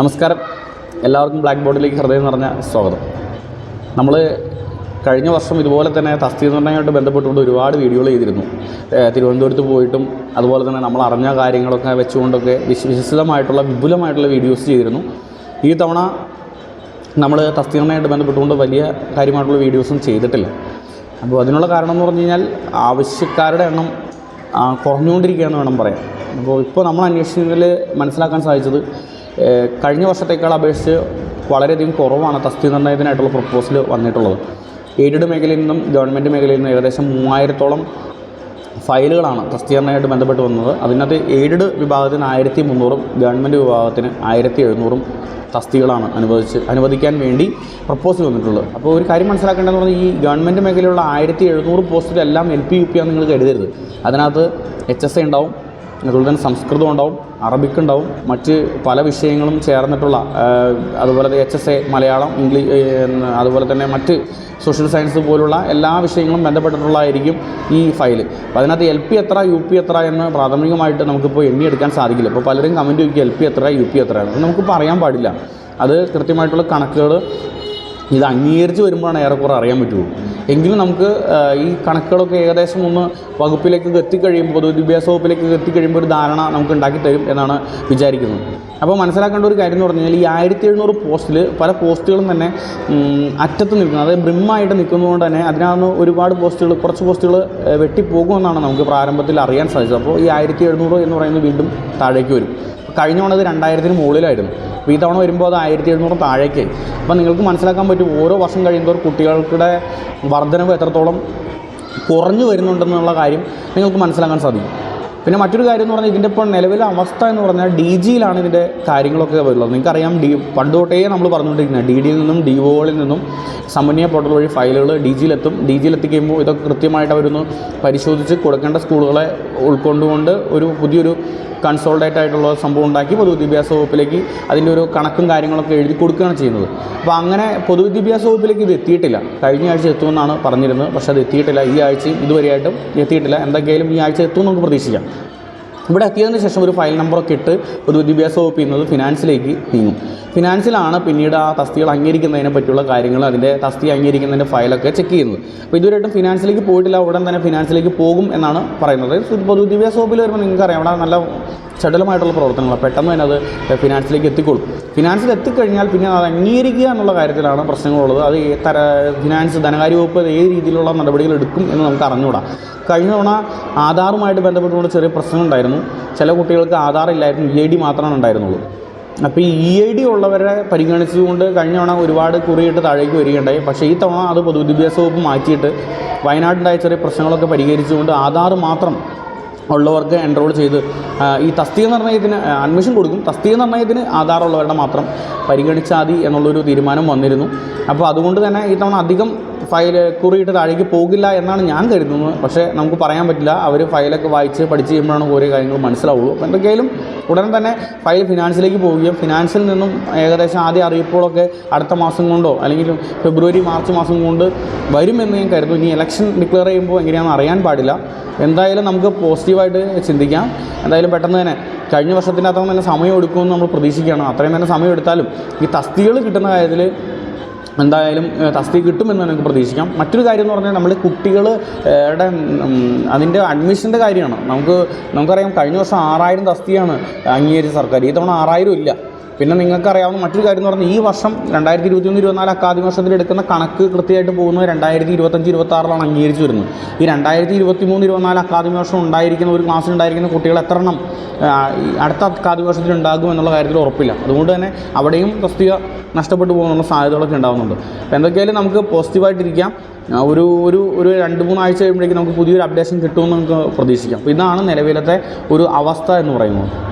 നമസ്കാരം. എല്ലാവർക്കും ബ്ലാക്ക് ബോർഡിലേക്ക് ഹൃദയം നിറഞ്ഞ സ്വാഗതം. നമ്മൾ കഴിഞ്ഞ വർഷം ഇതുപോലെ തന്നെ തസ്തി നിർണയമായിട്ട് ബന്ധപ്പെട്ടുകൊണ്ട് ഒരുപാട് വീഡിയോകൾ ചെയ്തിരുന്നു. തിരുവനന്തപുരത്ത് പോയിട്ടും അതുപോലെ തന്നെ നമ്മൾ അറിഞ്ഞ കാര്യങ്ങളൊക്കെ വെച്ചുകൊണ്ടൊക്കെ വിശ്വസിതമായിട്ടുള്ള വിപുലമായിട്ടുള്ള വീഡിയോസ് ചെയ്തിരുന്നു. ഈ തവണ നമ്മൾ തസ്തി നിർണയമായിട്ട് ബന്ധപ്പെട്ടുകൊണ്ട് വലിയ കാര്യമായിട്ടുള്ള വീഡിയോസും ചെയ്തിട്ടില്ല. അപ്പോൾ അതിനുള്ള കാരണം എന്ന് പറഞ്ഞു കഴിഞ്ഞാൽ ആവശ്യക്കാരുടെ എണ്ണം കുറഞ്ഞുകൊണ്ടിരിക്കുകയെന്ന് വേണം പറയാം അപ്പോൾ ഇപ്പോൾ നമ്മൾ അന്വേഷിച്ചതിൽ മനസ്സിലാക്കാൻ സാധിച്ചത് കഴിഞ്ഞ വർഷത്തേക്കാൾ അപേക്ഷിച്ച് വളരെയധികം കുറവാണ് തസ്തി നിർണയത്തിനായിട്ടുള്ള പ്രപ്പോസൽ വന്നിട്ടുള്ളത്. എയ്ഡഡ് മേഖലയിൽ നിന്നും ഗവൺമെന്റ് മേഖലയിൽ നിന്നും ഏകദേശം മൂവായിരത്തോളം ഫയലുകളാണ് തസ്തികരണമായിട്ട് ബന്ധപ്പെട്ട് വന്നത്. അതിനകത്ത് എയ്ഡഡ് വിഭാഗത്തിന് ആയിരത്തി മുന്നൂറും ഗവൺമെന്റ് വിഭാഗത്തിന് ആയിരത്തി എഴുന്നൂറും തസ്തികളാണ് അനുവദിച്ച് അനുവദിക്കാൻ വേണ്ടി പ്രപ്പോസൽ വന്നിട്ടുള്ളത്. അപ്പോൾ ഒരു കാര്യം മനസ്സിലാക്കേണ്ടതെന്ന് പറഞ്ഞാൽ ഈ ഗവൺമെന്റ് മേഖലയിലുള്ള ആയിരത്തി എഴുന്നൂറ് പോസ്റ്റിലെല്ലാം എൽ പി യു പി ആണെന്ന് നിങ്ങൾ കരുതരുത്. അതിനകത്ത് എച്ച് എസ് എ ഉണ്ടാവും അതുപോലെ തന്നെ സംസ്കൃതം ഉണ്ടാവും അറബിക് ഉണ്ടാവും മറ്റ് പല വിഷയങ്ങളും ചേർന്നിട്ടുള്ള അതുപോലെ H S A Malayalam English അതുപോലെ തന്നെ മറ്റ് സോഷ്യൽ സയൻസ് പോലുള്ള എല്ലാ വിഷയങ്ങളും ബന്ധപ്പെട്ടിട്ടുള്ളതായിരിക്കും ഈ ഫയൽ അപ്പോൾ അതിനകത്ത് എൽ പി എത്ര യു പി എത്ര എന്ന് പ്രാഥമികമായിട്ട് നമുക്കിപ്പോൾ എണ്ണിയെടുക്കാൻ സാധിക്കില്ല. ഇപ്പോൾ പലരും കമന്റ് ചോദിക്കുക എൽ പി എത്ര യു പി എത്ര അത് നമുക്ക് പറയാൻ പാടില്ല. അത് കൃത്യമായിട്ടുള്ള കണക്കുകൾ ഇത് അംഗീകരിച്ച് വരുമ്പോഴാണ് ഏറെക്കുറെ അറിയാൻ പറ്റുള്ളൂ. എങ്കിലും നമുക്ക് ഈ കണക്കുകളൊക്കെ ഏകദേശം ഒന്ന് വകുപ്പിലേക്ക് എത്തിക്കഴിയുമ്പോൾ പൊതുവിദ്യാഭ്യാസ വകുപ്പിലേക്ക് എത്തിക്കഴിയുമ്പോൾ ഒരു ധാരണ നമുക്ക് ഉണ്ടാക്കി തരും എന്നാണ് വിചാരിക്കുന്നത്. അപ്പോൾ മനസ്സിലാക്കേണ്ട ഒരു കാര്യം എന്ന് പറഞ്ഞു കഴിഞ്ഞാൽ ഈ ആയിരത്തി എഴുന്നൂറ് പോസ്റ്റിൽ പല പോസ്റ്റുകളും തന്നെ അറ്റത്ത് നിൽക്കുന്നത് അതായത് ബ്രിമ്മായിട്ട് നിൽക്കുന്നതുകൊണ്ട് തന്നെ അതിനകത്ത് ഒരുപാട് പോസ്റ്റുകൾ കുറച്ച് പോസ്റ്റുകൾ വെട്ടിപ്പോകുമെന്നാണ് നമുക്ക് പ്രാരംഭത്തിൽ അറിയാൻ സാധിച്ചത്. അപ്പോൾ ഈ ആയിരത്തി എഴുന്നൂറ് എന്ന് പറയുന്നത് വീണ്ടും താഴേക്ക് വരും. കഴിഞ്ഞ തവണ ഇത് രണ്ടായിരത്തിന് മുകളിലായിരുന്നു. അപ്പോൾ ഈ തവണ വരുമ്പോൾ അത് ആയിരത്തി എഴുന്നൂറ് താഴേക്ക്. അപ്പോൾ നിങ്ങൾക്ക് മനസ്സിലാക്കാൻ പറ്റും ഓരോ വർഷം കഴിയുമ്പോൾ കുട്ടികൾക്കുടെ വർധനവ് എത്രത്തോളം കുറഞ്ഞു വരുന്നുണ്ടെന്നുള്ള കാര്യം നിങ്ങൾക്ക് മനസ്സിലാക്കാൻ സാധിക്കും. പിന്നെ മറ്റൊരു കാര്യം എന്ന് പറഞ്ഞാൽ ഇതിന്റെ ഇപ്പോൾ നിലവിലെ അവസ്ഥ എന്ന് പറഞ്ഞാൽ ഡി ജിയിലാണ് ഇതിന്റെ കാര്യങ്ങളൊക്കെ വരുന്നത്. നിങ്ങൾക്കറിയാം ഡി പണ്ട് തൊട്ടേ നമ്മൾ പറഞ്ഞുകൊണ്ടിരിക്കുന്നത് ഡി ഡിയിൽ നിന്നും ഡി ഒകളിൽ നിന്നും സമന്വയ പോർട്ടൽ വഴി ഫയലുകൾ ഡി ജിയിലെത്തും ഡി ജിയിലെത്തിക്കുമ്പോൾ ഇതൊക്കെ കൃത്യമായിട്ട് അവരൊന്ന് പരിശോധിച്ച് കൊടുക്കേണ്ട സ്കൂളുകളെ ഉൾക്കൊണ്ടുകൊണ്ട് ഒരു പുതിയൊരു കൺസോൾട്ടേറ്റ് ആയിട്ടുള്ള സംഭവം ഉണ്ടാക്കി പൊതുവിദ്യാഭ്യാസ വകുപ്പിലേക്ക് അതിന്റെ ഒരു കണക്കും കാര്യങ്ങളൊക്കെ എഴുതി കൊടുക്കുകയാണ് ചെയ്യുന്നത്. അപ്പോൾ അങ്ങനെ പൊതുവിദ്യാഭ്യാസ വകുപ്പിലേക്ക് ഇത് എത്തിയിട്ടില്ല. കഴിഞ്ഞ ആഴ്ച എത്തുമെന്നാണ് പറഞ്ഞിരുന്നത്. പക്ഷേ അത് എത്തിയിട്ടില്ല. ഈ ആഴ്ചയും ഇതുവരെയായിട്ടും എത്തിയിട്ടില്ല. എന്തൊക്കെയായാലും ഈ ആഴ്ച എത്തുമെന്ന് നമുക്ക് പ്രതീക്ഷിക്കാം. ഇവിടെ എത്തിയതിന് ശേഷം ഒരു ഫയൽ നമ്പറൊക്കെ ഇട്ട് പൊതുവിദ്യാഭ്യാസ വകുപ്പ് ചെയ്യുന്നത് ഫിനാൻസിലേക്ക് നീങ്ങും. ഫിനാൻസിലാണ് പിന്നീട് ആ തസ്തികൾ അംഗീകരിക്കുന്നതിനെ പറ്റിയുള്ള കാര്യങ്ങൾ അതിന്റെ തസ്തി അംഗീകരിക്കുന്നതിന്റെ ഫയലൊക്കെ ചെക്ക് ചെയ്യുന്നത്. അപ്പോൾ ഇതുവരെയായിട്ടും ഫിനാൻസിലേക്ക് പോയിട്ടില്ല ഉടൻ തന്നെ ഫിനാൻസിലേക്ക് പോകും എന്നാണ് പറയുന്നത്. പൊതുവിദ്യാഭ്യാസ വകുപ്പിൽ വരുമ്പോൾ നിങ്ങൾക്കറിയാം അവിടെ നല്ല ചടുലമായിട്ടുള്ള പ്രവർത്തനങ്ങൾ പെട്ടെന്ന് തന്നെ അത് ഫിനാൻസിലേക്ക് എത്തിക്കൊള്ളും ഫിനാൻസിൽ എത്തിക്കഴിഞ്ഞാൽ പിന്നെ അത് അംഗീകരിക്കുക എന്നുള്ള കാര്യത്തിലാണ് പ്രശ്നങ്ങളുള്ളത്. അത് തര ഫിനാൻസ് ധനകാര്യ വകുപ്പ് ഏത് രീതിയിലുള്ള നടപടികൾ എടുക്കും എന്ന് നമുക്ക് അറിഞ്ഞുകൂടാ. കഴിഞ്ഞ തവണ ആധാറുമായിട്ട് ബന്ധപ്പെട്ടുകൊണ്ട് ചെറിയ പ്രശ്നങ്ങളുണ്ടായിരുന്നു ചില കുട്ടികൾക്ക് ആധാർ ഇല്ലായിരുന്നു ഇ ഡി മാത്രമാണ് ഉണ്ടായിരുന്നുള്ളൂ. അപ്പോൾ ഈ ഇ ഐ ഡി ഉള്ളവരെ പരിഗണിച്ചുകൊണ്ട് കഴിഞ്ഞ തവണ ഒരുപാട് കുറിയിട്ട് താഴേക്ക് വരികയുണ്ടായി. പക്ഷേ ഈ തവണ അത് പൊതുവിദ്യാഭ്യാസ വകുപ്പ് മാറ്റിയിട്ട് വയനാട്ടിലായ ചെറിയ പ്രശ്നങ്ങളൊക്കെ പരിഹരിച്ചുകൊണ്ട് ആധാർ മാത്രം ഉള്ളവർക്ക് എൻറോൾ ചെയ്ത് ഈ തസ്തിക നിർണയത്തിന് അഡ്മിഷൻ കൊടുക്കും. തസ്തിക നിർണയത്തിന് ആധാറുള്ളവരുടെ മാത്രം പരിഗണിച്ചാൽ മതി എന്നുള്ളൊരു തീരുമാനം വന്നിരുന്നു. അപ്പോൾ അതുകൊണ്ട് തന്നെ ഇത്തവണ അധികം ഫയൽ കുറിയിട്ട് താഴേക്ക് പോകില്ല എന്നാണ് ഞാൻ കരുതുന്നത്. പക്ഷേ നമുക്ക് പറയാൻ പറ്റില്ല. അവർ ഫയലൊക്കെ വായിച്ച് പഠിച്ച് കഴിയുമ്പോഴാണ് ഓരോ കാര്യങ്ങൾ മനസ്സിലാവുള്ളൂ. അപ്പോൾ എന്തൊക്കെയായാലും ഉടൻ തന്നെ ഫയൽ ഫിനാൻസിലേക്ക് പോവുകയും ഫിനാൻസിൽ നിന്നും ഏകദേശം ആദ്യ അറിയിപ്പുകളൊക്കെ അടുത്ത മാസം കൊണ്ടോ അല്ലെങ്കിൽ ഫെബ്രുവരി മാർച്ച് മാസം കൊണ്ട് വരുമെന്ന് ഞാൻ കരുതുന്നു. ഇനി ഇലക്ഷൻ ഡിക്ലെയർ ചെയ്യുമ്പോൾ എങ്ങനെയാണെന്ന് അറിയാൻ പാടില്ല. എന്തായാലും നമുക്ക് പോസിറ്റീവായിട്ട് ചിന്തിക്കാം. എന്തായാലും പെട്ടെന്ന് തന്നെ കഴിഞ്ഞ വർഷത്തിന്റെ അത്ര തന്നെ സമയം എടുക്കുമെന്ന് നമ്മൾ പ്രതീക്ഷിക്കുകയാണ്. അത്രയും തന്നെ സമയം എടുത്താലും ഈ തസ്തികൾ കിട്ടുന്ന കാര്യത്തിൽ എന്തായാലും തസ്തി കിട്ടുമെന്ന് നമുക്ക് പ്രതീക്ഷിക്കാം. മറ്റൊരു കാര്യം എന്ന് പറഞ്ഞാൽ നമ്മൾ കുട്ടികൾ ടെ അതിന്റെ അഡ്മിഷന്റെ കാര്യമാണ്. നമുക്ക് നമുക്കറിയാം കഴിഞ്ഞ വർഷം ആറായിരം തസ്തിയാണ് അംഗീകരിച്ച സർക്കാർ. ഈ തവണ ആറായിരം ഇല്ല. പിന്നെ നിങ്ങൾക്കറിയാവുന്ന മറ്റൊരു കാര്യം എന്ന് പറഞ്ഞാൽ ഈ വർഷം രണ്ടായിരത്തി ഇരുപത്തി ഒന്ന് ഇരുപത്തിനാല് അക്കാദമി വർഷത്തിൽ എടുക്കുന്ന കണക്ക് കൃത്യമായിട്ട് പോകുന്നത് രണ്ടായിരത്തി ഇരുപത്തഞ്ച് ഇരുപത്തി ആറിലാണ് അംഗീകരിച്ച് വരുന്നത്. ഈ രണ്ടായിരത്തി ഇരുപത്തി മൂന്ന് ഇരുപത്തിനാല് അക്കാദമി വർഷം ഉണ്ടായിരിക്കുന്ന ഒരു ക്ലാസ്സിൽ ഉണ്ടായിരിക്കുന്ന കുട്ടികൾ എത്ര എണ്ണം അടുത്ത അക്കാദമി വർഷത്തിൽ ഉണ്ടാകും എന്നുള്ള കാര്യത്തിൽ ഉറപ്പില്ല. അതുകൊണ്ട് തന്നെ അവിടെയും തസ്തിക നഷ്ടപ്പെട്ടു പോകുന്നുള്ള സാധ്യതകളൊക്കെ ഉണ്ടാകുന്നുണ്ട് അപ്പോൾ എന്തൊക്കെയായാലും നമുക്ക് പോസിറ്റീവായിട്ടിരിക്കാം. ഒരു ഒരു ഒരു രണ്ട് മൂന്നാഴ്ച കഴിയുമ്പോഴേക്കും നമുക്ക് പുതിയൊരു അപ്ഡേഷൻ കിട്ടുമെന്ന് നമുക്ക് പ്രതീക്ഷിക്കാം. അപ്പോൾ ഇതാണ് നിലവിലത്തെ ഒരു അവസ്ഥ എന്ന് പറയുന്നത്.